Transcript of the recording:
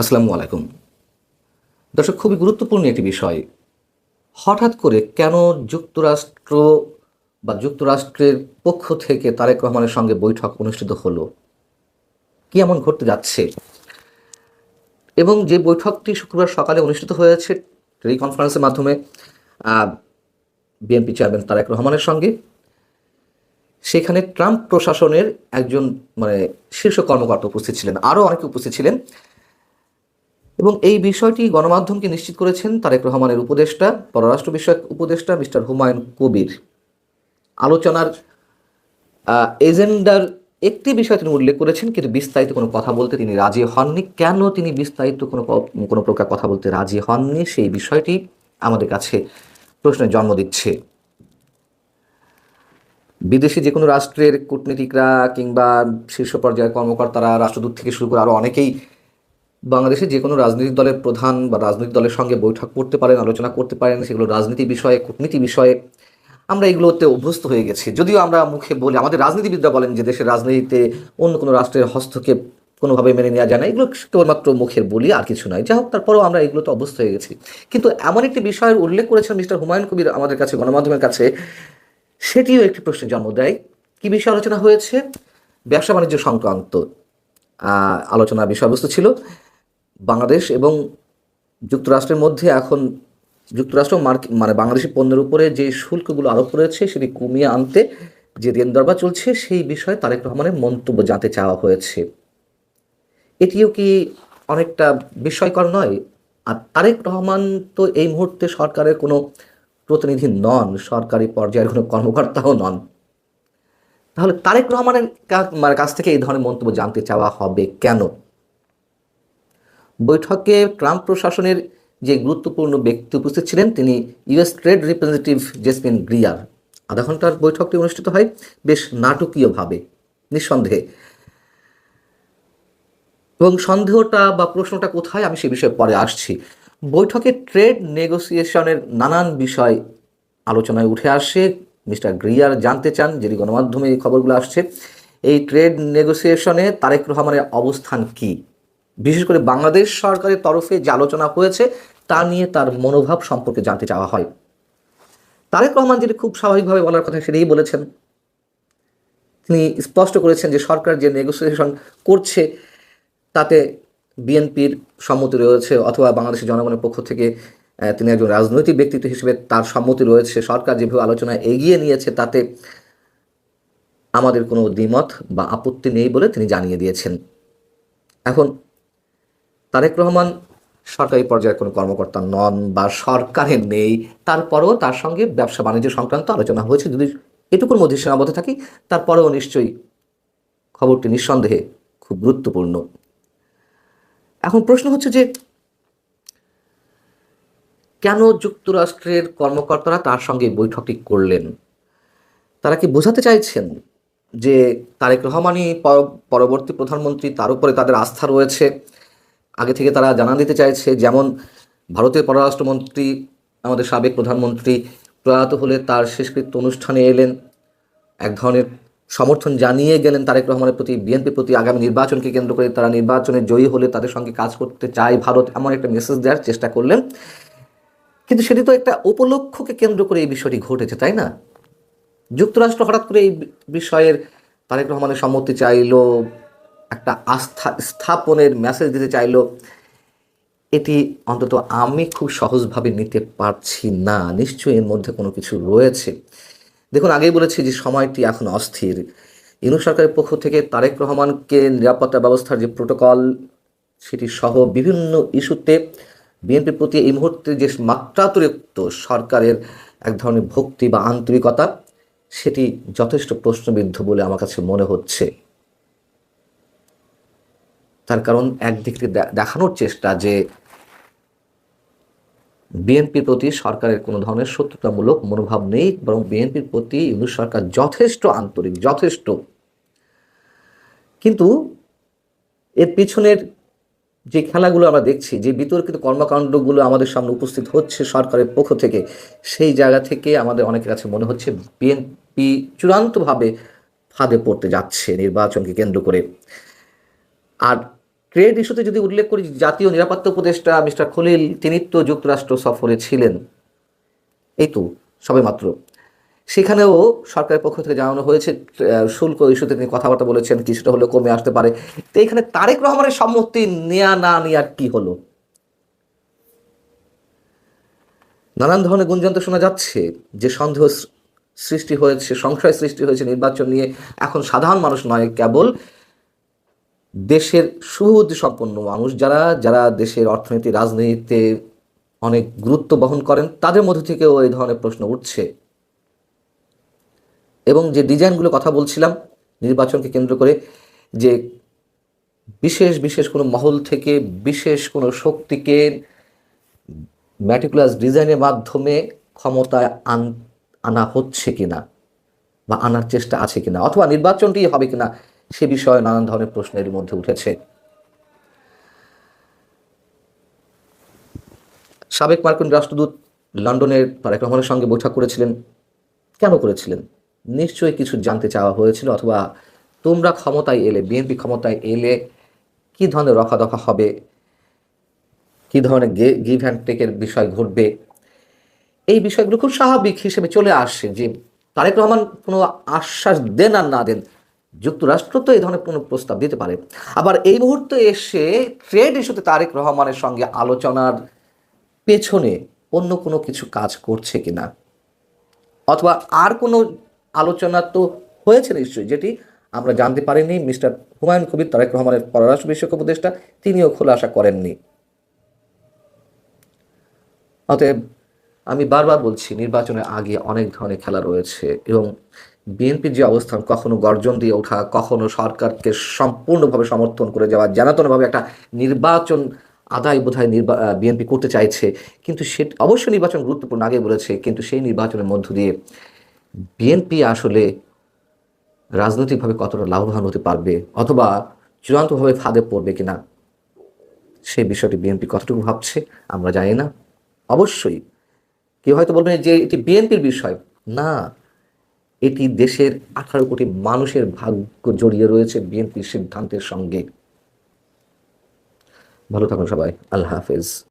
আসসালামু আলাইকুম। দর্শক, খুবই গুরুত্বপূর্ণ একটি বিষয়। হঠাৎ করে কেন যুক্তরাষ্ট্র বা যুক্তরাষ্ট্রের পক্ষ থেকে তারেক রহমানের সঙ্গে বৈঠক অনুষ্ঠিত হলো? কি এমন ঘটতে যাচ্ছে? এবং যে বৈঠকটি শুক্রবার সকালে অনুষ্ঠিত হয়েছে টেলিকনফারেন্সের মাধ্যমে বিএনপি চেয়ারম্যান তারেক রহমানের সঙ্গে, সেখানে ট্রাম্প প্রশাসনের একজন মানে শীর্ষ কর্মকর্তা উপস্থিত ছিলেন। আরও অনেকে উপস্থিত ছিলেন। এবং এই বিষয়টি গণমাধ্যমকে নিশ্চিত করেছেন তারেক রহমানের উপদেষ্টা, পররাষ্ট্র বিষয়ক উপদেষ্টা মিস্টার হুমায়ুন কবির। আলোচনার এজেন্ডার একটি বিষয় তিনি উল্লেখ করেছেন, কিন্তু বিস্তারিত কোনো কথা বলতে তিনি রাজি হননি। কেন তিনি বিস্তারিত কোনো কোনো প্রকার কথা বলতে রাজি হননি, সেই বিষয়টি আমাদের কাছে প্রশ্নের জন্ম দিচ্ছে। বিদেশি যে কোনো রাষ্ট্রের কূটনীতিকরা কিংবা শীর্ষ পর্যায়ের কর্মকর্তারা, রাষ্ট্রদূত থেকে শুরু করে আরও অনেকেই বাংলাদেশে যে কোনো রাজনৈতিক দলের প্রধান বা রাজনৈতিক দলের সঙ্গে বৈঠক করতে পারেন, আলোচনা করতে পারেন, সেগুলো রাজনীতি বিষয়ে, কূটনীতি বিষয়ে, আমরা এগুলোতে অভ্যস্ত হয়ে গেছি। যদিও আমরা মুখে বলি, আমাদের রাজনীতিবিদরা বলেন যে দেশের রাজনীতিতে অন্য কোনো রাষ্ট্রের হস্তক্ষেপ কোনোভাবে মেনে নেওয়া যায় না। এগুলো কেবলমাত্র মুখের বলি, আর কিছু নয়। যাই হোক তারপরেও আমরা এগুলোতে অভ্যস্ত হয়ে গেছি। কিন্তু এমন একটি বিষয়ের উল্লেখ করেছেন মিস্টার হুমায়ুন কবির আমাদের কাছে, গণমাধ্যমের কাছে। সেটিও একটি প্রশ্নের জন্ম দেয়। কী বিষয়ে আলোচনা হয়েছে? ব্যবসা বাণিজ্য সংক্রান্ত আলোচনা বিষয়বস্তু ছিল। বাংলাদেশ এবং যুক্তরাষ্ট্রের মধ্যে এখন যুক্তরাষ্ট্র মার্কিন মানে বাংলাদেশি পণ্যের উপরে যে শুল্কগুলো আরোপ করেছে সেটি কমিয়ে আনতে যে ঋণ দরবার চলছে, সেই বিষয়ে তারেক রহমানের মন্তব্য জানতে চাওয়া হয়েছে। এটিও কি অনেকটা বিস্ময়কর নয়? আর তারেক রহমান তো এই মুহূর্তে সরকারের কোনো প্রতিনিধি নন, সরকারি পর্যায়ের কোনো কর্মকর্তাও নন। তাহলে তারেক রহমানের মানে কাছ থেকে এই ধরনের মন্তব্য জানতে চাওয়া হবে কেন? বৈঠকে ট্রাম্প প্রশাসনের যে গুরুত্বপূর্ণ ব্যক্তি উপস্থিত ছিলেন তিনি US trade representative Jamieson Greer. আধা ঘণ্টার বৈঠকটি অনুষ্ঠিত হয় বেশ নাটকীয়ভাবে, নিঃসন্দেহে। এবং সন্দেহটা বা প্রশ্নটা কোথায় আমি সে বিষয়ে পরে আসছি। বৈঠকে ট্রেড নেগোসিয়েশনের নানান বিষয় আলোচনায় উঠে আসে। মিস্টার গ্রিয়ার জানতে চান যেটি গণমাধ্যমে এই খবরগুলো আসছে, এই ট্রেড নেগোসিয়েশনে তারেক রহমানের অবস্থান কি? বিশেষ করে বাংলাদেশ সরকারের তরফে যে আলোচনা হয়েছে, তা নিয়ে তার মনোভাব সম্পর্কে জানতে চাওয়া হয়। তারেক রহমান যেটি খুব স্বাভাবিকভাবে বলার কথা সেটাই বলেছেন। তিনি স্পষ্ট করেছেন যে সরকার যে নেগোসিয়েশন করছে, তাতে বিএনপির সম্মতি রয়েছে অথবা বাংলাদেশের জনগণের পক্ষ থেকে তিনি একজন রাজনৈতিক ব্যক্তিত্ব হিসেবে তার সম্মতি রয়েছে। সরকার যেভাবে আলোচনা এগিয়ে নিয়েছে, তাতে আমাদের কোনো দ্বিমত বা আপত্তি নেই বলে তিনি জানিয়ে দিয়েছেন। এখন তারেক রহমান সরকারি পর্যায়ের কোনো কর্মকর্তা নন বা সরকারে নেই। তারপরেও তার সঙ্গে ব্যবসা বাণিজ্য সংক্রান্ত আলোচনা হয়েছে। যদি এটুকুর মধ্যে সীমাবদ্ধ থাকি, তারপরেও নিশ্চয়ই খবরটি নিঃসন্দেহে খুব গুরুত্বপূর্ণ। এখন প্রশ্ন হচ্ছে যে, কেন যুক্তরাষ্ট্রের কর্মকর্তারা তার সঙ্গে বৈঠকটি করলেন? তারা কি বোঝাতে চাইছেন যে তারেক রহমানই পরবর্তী প্রধানমন্ত্রী, তার উপরে তাদের আস্থা রয়েছে? আগে থেকে তারা জানা দিতে চাইছে, যেমন ভারতের পররাষ্ট্রমন্ত্রী, আমাদের সাবেক প্রধানমন্ত্রী প্রয়াত হলে তার শেষকৃত্য অনুষ্ঠানে এলেন, এক ধরনের সমর্থন জানিয়ে গেলেন তারেক রহমানের প্রতি, বিএনপির প্রতি আগামী নির্বাচনকে কেন্দ্র করে তারা নির্বাচনে জয়ী হলে তাদের সঙ্গে কাজ করতে চায় ভারত, এমন একটা মেসেজ দেওয়ার চেষ্টা করলেন। কিন্তু সেটি তো একটা উপলক্ষকে কেন্দ্র করে এই বিষয়টি ঘটেছে, তাই না? যুক্তরাষ্ট্র হঠাৎ করে এই বিষয়ের তারেক রহমানের সম্মতি চাইলো একটা আস্থা স্থাপনের মেসেজ দিতে চাইলো, এটি অন্তত আমি খুব সহজভাবে নিতে পারছি না। নিশ্চয়ই এর মধ্যে কোনো কিছু রয়েছে। দেখুন, আগেই বলেছি যে সময়টি এখন অস্থির। ইনু সরকারের পক্ষ থেকে তারেক রহমানকে নিরাপত্তা ব্যবস্থার যে প্রোটোকল সেটি সহ বিভিন্ন ইস্যুতে বিএনপির প্রতি এই মুহূর্তে যে মাত্রাতিরিক্ত সরকারের এক ধরনের ভক্তি বা আন্তরিকতা, সেটি যথেষ্ট প্রশ্নবিদ্ধ বলে আমার কাছে মনে হচ্ছে। তার কারণ একদিক থেকে দেখানোর চেষ্টা যে বিএনপির প্রতি সরকারের কোনো ধরনের শত্রুতামূলক মনোভাব নেই, বরং বিএনপির প্রতি ইউনুস সরকার যথেষ্ট আন্তরিক, যথেষ্ট। কিন্তু এর পিছনের যে খেলাগুলো আমরা দেখছি, যে বিতর্কিত কর্মকাণ্ডগুলো আমাদের সামনে উপস্থিত হচ্ছে সরকারের পক্ষ থেকে, সেই জায়গা থেকে আমাদের অনেকের কাছে মনে হচ্ছে বিএনপি চূড়ান্তভাবে ফাঁদে পড়তে যাচ্ছে নির্বাচনকে কেন্দ্র করে। আর ট্রেড ইস্যুতে যদি উল্লেখ করি, জাতীয় নিরাপত্তা উপদেষ্টা মিস্টার খলিল তিনি তো যুক্তরাষ্ট্র সফরে ছিলেন। এই তো, সবে মাত্র। সেখানেও সরকারের পক্ষ থেকে জানানো হয়েছে শুল্ক ইস্যুতে তিনি কথাবার্তা বলেছেন, কিছুটা হলেও কমে আসতে পারে। তো এখানে তারেক রহমানের সম্মতি নেয়া না নেয়ার কি হলো? নানান ধরনের গুঞ্জন তো শোনা যাচ্ছে। যে সন্দেহ সৃষ্টি হয়েছে, সংশয় সৃষ্টি হয়েছে নির্বাচন নিয়ে, এখন সাধারণ মানুষ নয়, কেবল দেশের সুবুদ্ধি সম্পন্ন মানুষ যারা যারা দেশের অর্থনীতি, রাজনীতিতে অনেক গুরুত্ব বহন করেন, তাদের মধ্যে থেকেও এই ধরনের প্রশ্ন উঠছে। এবং যে ডিজাইনগুলো কথা বলছিলাম, নির্বাচনকে কেন্দ্র করে যে বিশেষ বিশেষ কোনো মহল থেকে বিশেষ কোনো শক্তিকে ম্যাটিকুলাস ডিজাইনের মাধ্যমে ক্ষমতায় আন, আনা হচ্ছে কিনা বা আনার চেষ্টা আছে কিনা অথবা নির্বাচনটি হবে কিনা সে বিষয়ে নানান ধরনের প্রশ্নের মধ্যে উঠেছে। সাবেক মার্কিন রাষ্ট্রদূত লন্ডনের তারেক রহমানের সঙ্গে বৈঠক করেছিলেন। কেন করেছিলেন? নিশ্চয়ই কিছু জানতে চাওয়া হয়েছিল অথবা তোমরা ক্ষমতায় এলে, বিএনপি ক্ষমতায় এলে কি ধরনের রফা দফা হবে? কি ধরনের গিভ অ্যান্ড টেকের বিষয় ঘটবে? এই বিষয়গুলো খুব স্বাভাবিক হিসেবে চলে আসছে যে তারেক রহমান কোনো আশ্বাস দেন আর না দেন। যুক্তরাষ্ট্র তো এই ধরনের কোনো প্রস্তাব দিতে পারে। আবার এই মুহূর্তে এসে ট্রেড ইস্যুতে তারেক রহমানের সঙ্গে আলোচনার পেছনে অন্য কোনো কিছু কাজ করছে কিনা? অথবা আর কোনো আলোচনা তো হয়েছে নিশ্চয়ই, যেটি আমরা জানতে পারিনি। মিস্টার হুমায়ুন কবির, তারেক রহমানের পররাষ্ট্র বিষয়ক উপদেষ্টা, তিনিও খোলাসা করেননি। অতএব আমি বারবার বলছি, নির্বাচনের আগে অনেক ধরনের খেলা রয়েছে এবং বিএনপির যে অবস্থান, কখনো গর্জন দিয়ে ওঠা, কখনো সরকারকে সম্পূর্ণভাবে সমর্থন করে যাওয়া জানাতনভাবে একটা নির্বাচন আদায় বোধহয় নির্বা বিএনপি করতে চাইছে। কিন্তু সে, অবশ্যই নির্বাচন গুরুত্বপূর্ণ আগে বলেছে, কিন্তু সেই নির্বাচনের মধ্য দিয়ে বিএনপি আসলে রাজনৈতিকভাবে কতটা লাভবান হতে পারবে অথবা চূড়ান্তভাবে ফাঁদে পড়বে কিনা সেই বিষয়টি বিএনপি কতটুকু ভাবছে, আমরা জানি না। অবশ্যই, কেউ হয়তো বলবেন যে এটি বিএনপির বিষয়। না এটি দেশের আঠারো কোটি মানুষের ভাগ্য জড়িয়ে রয়েছে বিএনপির সিদ্ধান্তের সঙ্গে। ভালো থাকুন সবাই। আল্লাহ হাফেজ।